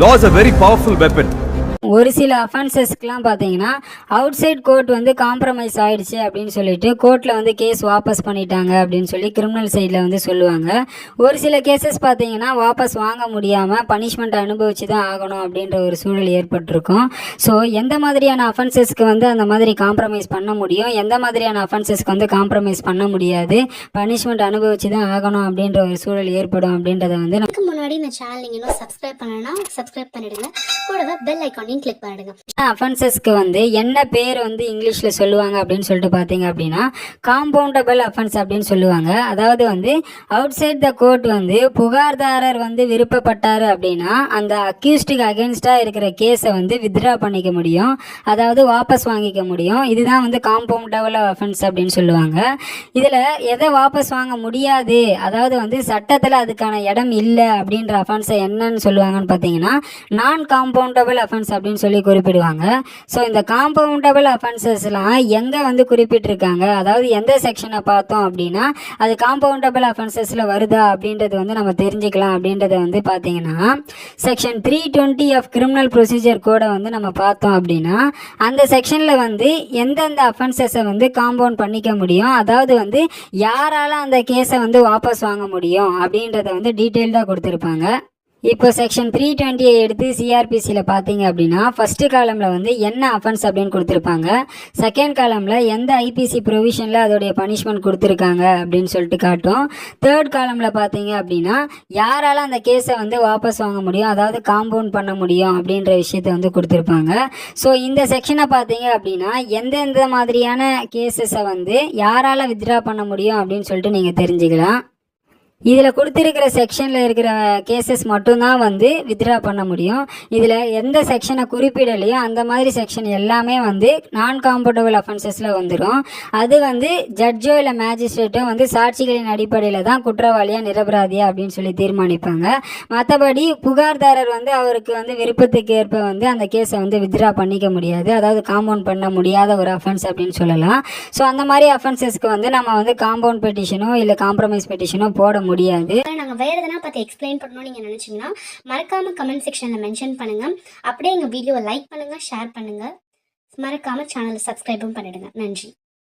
Law is a very powerful weapon. ஒரு சில அஃபென்சஸ்க்குலாம் பார்த்தீங்கன்னா அவுட் சைட் கோர்ட் வந்து காம்ப்ரமைஸ் ஆகிடுச்சு அப்படின்னு சொல்லிட்டு கோர்ட்டில் வந்து கேஸ் வாபஸ் பண்ணிட்டாங்க அப்படின்னு சொல்லி கிரிமினல் சைடில் வந்து சொல்லுவாங்க. ஒரு சில கேசஸ் பார்த்தீங்கன்னா வாபஸ் வாங்க முடியாமல் பனிஷ்மெண்ட் அனுபவிச்சு தான் ஆகணும் அப்படின்ற ஒரு சூழல் ஏற்பட்டிருக்கும். ஸோ எந்த மாதிரியான அஃபென்சஸ்க்கு வந்து அந்த மாதிரி காம்ப்ரமைஸ் பண்ண முடியும்? எந்த மாதிரியான அஃபென்சஸ்க்கு வந்து காம்ப்ரமைஸ் பண்ண முடியாது? பனிஷ்மெண்ட் அனுபவிச்சு தான் ஆகணும் அப்படின்ற ஒரு சூழல் ஏற்படும் அப்படின்றத வந்து முன்னாடி இந்த சேனல் நீங்கள் இன்னும் சப்ஸ்கிரைப் பண்ணலைன்னா சப்ஸ்கிரைப் பண்ணிடுங்க. கூடவே பெல் அப்படின்னு கிளிக் பண்ணிடுங்க. அஃபென்சஸ்க்கு வந்து என்ன பேர் வந்து இங்கிலீஷில் சொல்லுவாங்க அப்படின்னு சொல்லிட்டு பார்த்தீங்க அப்படின்னா காம்பவுண்டபிள் அஃபென்ஸ் அப்படின்னு சொல்லுவாங்க. அதாவது வந்து அவுட் சைட் த கோர்ட் வந்து புகார்தாரர் வந்து விருப்பப்பட்டார் அப்படின்னா அந்த அக்யூஸ்டுக்கு அகேன்ஸ்டாக இருக்கிற கேஸை வந்து வித்ட்ரா பண்ணிக்க முடியும். அதாவது வாபஸ் வாங்கிக்க முடியும். இதுதான் வந்து காம்பவுண்டபிள் அஃபென்ஸ் அப்படின்னு சொல்லுவாங்க. இதில் எதை வாபஸ் வாங்க முடியாது? அதாவது வந்து சட்டத்தில் அதுக்கான இடம் இல்லை அப்படின்ற அஃபென்ஸை என்னன்னு சொல்லுவாங்கன்னு பார்த்தீங்கன்னா நான் காம்பவுண்டபிள் அஃபென்ஸ் அப்படின்னு சொல்லி குறிப்பிடுவாங்க. ஸோ இந்த காம்பவுண்டபிள் அஃபென்சஸ்லாம் எங்கே வந்து குறிப்பிட்டிருக்காங்க? அதாவது எந்த செக்ஷனை பார்த்தோம் அப்படின்னா அது காம்பவுண்டபிள் அஃபென்சஸில் வருதா அப்படின்றது வந்து நம்ம தெரிஞ்சுக்கலாம் அப்படின்றத வந்து பார்த்தீங்கன்னா section three twenty of criminal procedure கோடை வந்து நம்ம பார்த்தோம் அப்படின்னா அந்த செக்ஷனில் வந்து எந்தெந்த அஃபென்சஸை வந்து காம்பவுண்ட் பண்ணிக்க முடியும்? அதாவது வந்து யாரால் அந்த கேஸை வந்து வாபஸ் வாங்க முடியும்? அப்படின்றத வந்து டீட்டெயில்டாக கொடுத்துருப்பாங்க. இப்போ செக்ஷன் த்ரீ டுவெண்ட்டியை எடுத்து சிஆர்பிசியில் பார்த்தீங்க அப்படின்னா ஃபஸ்ட்டு காலமில் வந்து என்ன அஃபென்ஸ் அப்படின்னு கொடுத்துருப்பாங்க. செகண்ட் காலமில் எந்த ஐபிசி ப்ரொவிஷனில் அதோடைய பனிஷ்மெண்ட் கொடுத்துருக்காங்க அப்படின்னு சொல்லிட்டு காட்டும். தேர்ட் காலமில் பார்த்தீங்க அப்படின்னா யாரால அந்த கேஸை வந்து வாபஸ் வாங்க முடியும் அதாவது காம்பவுண்ட் பண்ண முடியும் அப்படின்ற விஷயத்தை வந்து கொடுத்துருப்பாங்க. ஸோ இந்த செக்ஷனை பார்த்தீங்க அப்படின்னா எந்தெந்த மாதிரியான கேசஸை வந்து யாரால வித்ட்ரா பண்ண முடியும் அப்படின்னு சொல்லிட்டு நீங்கள் தெரிஞ்சுக்கலாம். இதில் கொடுத்துருக்கிற செக்ஷனில் இருக்கிற கேசஸ் மட்டும்தான் வந்து வித்ட்ரா பண்ண முடியும். இதில் எந்த செக்ஷனை குறிப்பிடலையோ அந்த மாதிரி செக்ஷன் எல்லாமே வந்து நான் காம்பவுண்டபிள் அஃபென்சஸில் வந்துடும் அது வந்து ஜட்ஜோ இல்லை மேஜிஸ்ட்ரேட்டோ வந்து சாட்சிகளின் அடிப்படையில் தான் குற்றவாளியாக நிரபராதியா அப்படின்னு சொல்லி தீர்மானிப்பாங்க. மற்றபடி புகார்தாரர் வந்து அவருக்கு வந்து விருப்பத்துக்கு ஏற்ப வந்து அந்த கேஸை வந்து வித்ட்ரா பண்ணிக்க முடியாது. அதாவது காம்பவுண்ட் பண்ண முடியாத ஒரு அஃபென்ஸ் அப்படின்னு சொல்லலாம். ஸோ அந்த மாதிரி அஃபென்சஸ்க்கு வந்து நம்ம வந்து காம்பவுண்ட் பெட்டிஷனோ இல்லை காம்ப்ரமைஸ் பெட்டிஷனோ போட முடியாது. நாங்கள் வேறு எதனா பார்த்து எக்ஸ்பிளைன் பண்ணணும்னு நீங்கள் நினச்சிங்கன்னா மறக்காமல் கமெண்ட் செக்ஷனில் மென்ஷன் பண்ணுங்கள் அப்படியே எங்கள் வீடியோவை லைக் பண்ணுங்கள் ஷேர் பண்ணுங்கள் மறக்காமல் சேனலை சப்ஸ்கிரைபும் பண்ணிடுங்க. நன்றி.